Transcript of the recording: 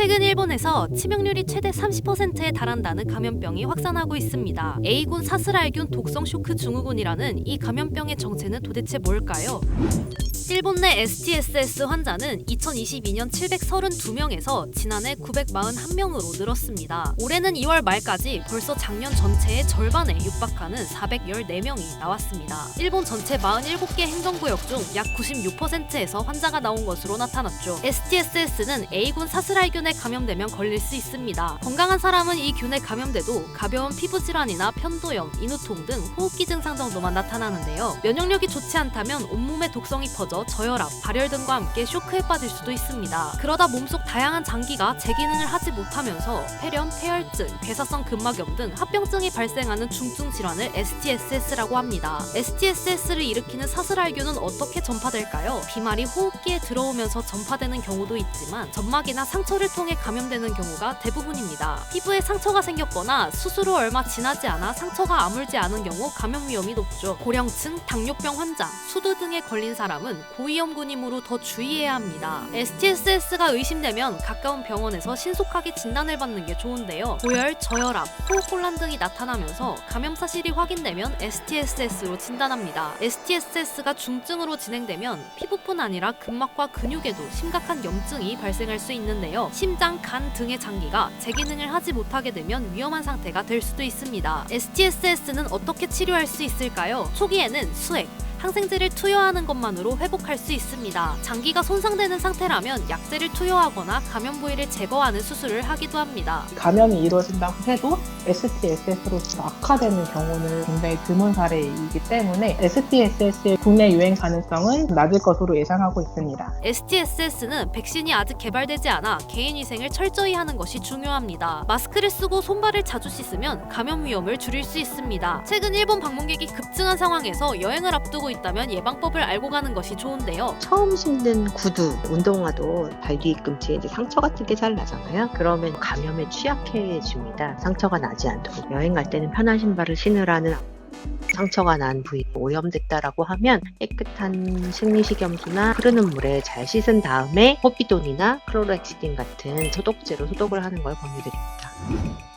최근 일본에서 치명률이 최대 30%에 달한다는 감염병이 확산하고 있습니다. A군 사스랄균 독성 쇼크 증후군이라는 이 감염병의 정체는 도대체 뭘까요? 일본 내 STSS 환자는 2022년 732명에서 지난해 941명으로 늘었습니다. 올해는 2월 말까지 벌써 작년 전체의 절반에 육박하는 414명이 나왔습니다. 일본 전체 47개 행정구역 중 약 96%에서 환자가 나온 것으로 나타났죠. STSS는 A군 사스랄균에 감염되면 걸릴 수 있습니다. 건강한 사람은 이 균에 감염돼도 가벼운 피부 질환이나 편도염, 인후통 등 호흡기 증상 정도만 나타나는데요. 면역력이 좋지 않다면 온몸에 독성이 퍼져 저혈압, 발열 등과 함께 쇼크에 빠질 수도 있습니다. 그러다 몸속 다양한 장기가 제 기능을 하지 못하면서 폐렴, 폐혈증, 괴사성 근막염 등 합병증이 발생하는 중증 질환을 STSS라고 합니다. STSS를 일으키는 사슬알균은 어떻게 전파될까요? 비말이 호흡기에 들어오면서 전파되는 경우도 있지만 점막이나 상처를 통해 감염되는 경우가 대부분입니다. 피부에 상처가 생겼거나 수술 후 얼마 지나지 않아 상처가 아물지 않은 경우 감염 위험이 높죠. 고령층, 당뇨병 환자, 수두 등에 걸린 사람은 고위험군이므로 더 주의해야 합니다. STSS가 의심되면 가까운 병원에서 신속하게 진단을 받는 게 좋은데요. 고열, 저혈압, 호흡곤란 등이 나타나면서 감염 사실이 확인되면 STSS로 진단합니다. STSS가 중증으로 진행되면 피부뿐 아니라 근막과 근육에도 심각한 염증이 발생할 수 있는데요. 심장, 간 등의 장기가 제 기능을 하지 못하게 되면 위험한 상태가 될 수도 있습니다. STSS는 어떻게 치료할 수 있을까요? 초기에는 수액, 항생제를 투여하는 것만으로 회복할 수 있습니다. 장기가 손상되는 상태라면 약제를 투여하거나 감염 부위를 제거하는 수술을 하기도 합니다. 감염이 이루어진다고 해도 STSS로 악화되는 경우는 굉장히 드문 사례이기 때문에 STSS의 국내 유행 가능성은 낮을 것으로 예상하고 있습니다. STSS는 백신이 아직 개발되지 않아 개인 위생을 철저히 하는 것이 중요합니다. 마스크를 쓰고 손발을 자주 씻으면 감염 위험을 줄일 수 있습니다. 최근 일본 방문객이 급증한 상황에서 여행을 앞두고 있다면 예방법을 알고 가는 것이 좋은데요. 처음 신는 구두, 운동화도 발 뒤꿈치에 이제 상처 같은 게 잘 나잖아요. 그러면 감염에 취약해집니다. 상처가 나지 않도록 여행 갈 때는 편한 신발을 신으라는 상처가 난 부위 오염됐다라고 하면 깨끗한 생리식염수나 흐르는 물에 잘 씻은 다음에 호피돈이나 클로렉시딘 같은 소독제로 소독을 하는 걸 권유드립니다.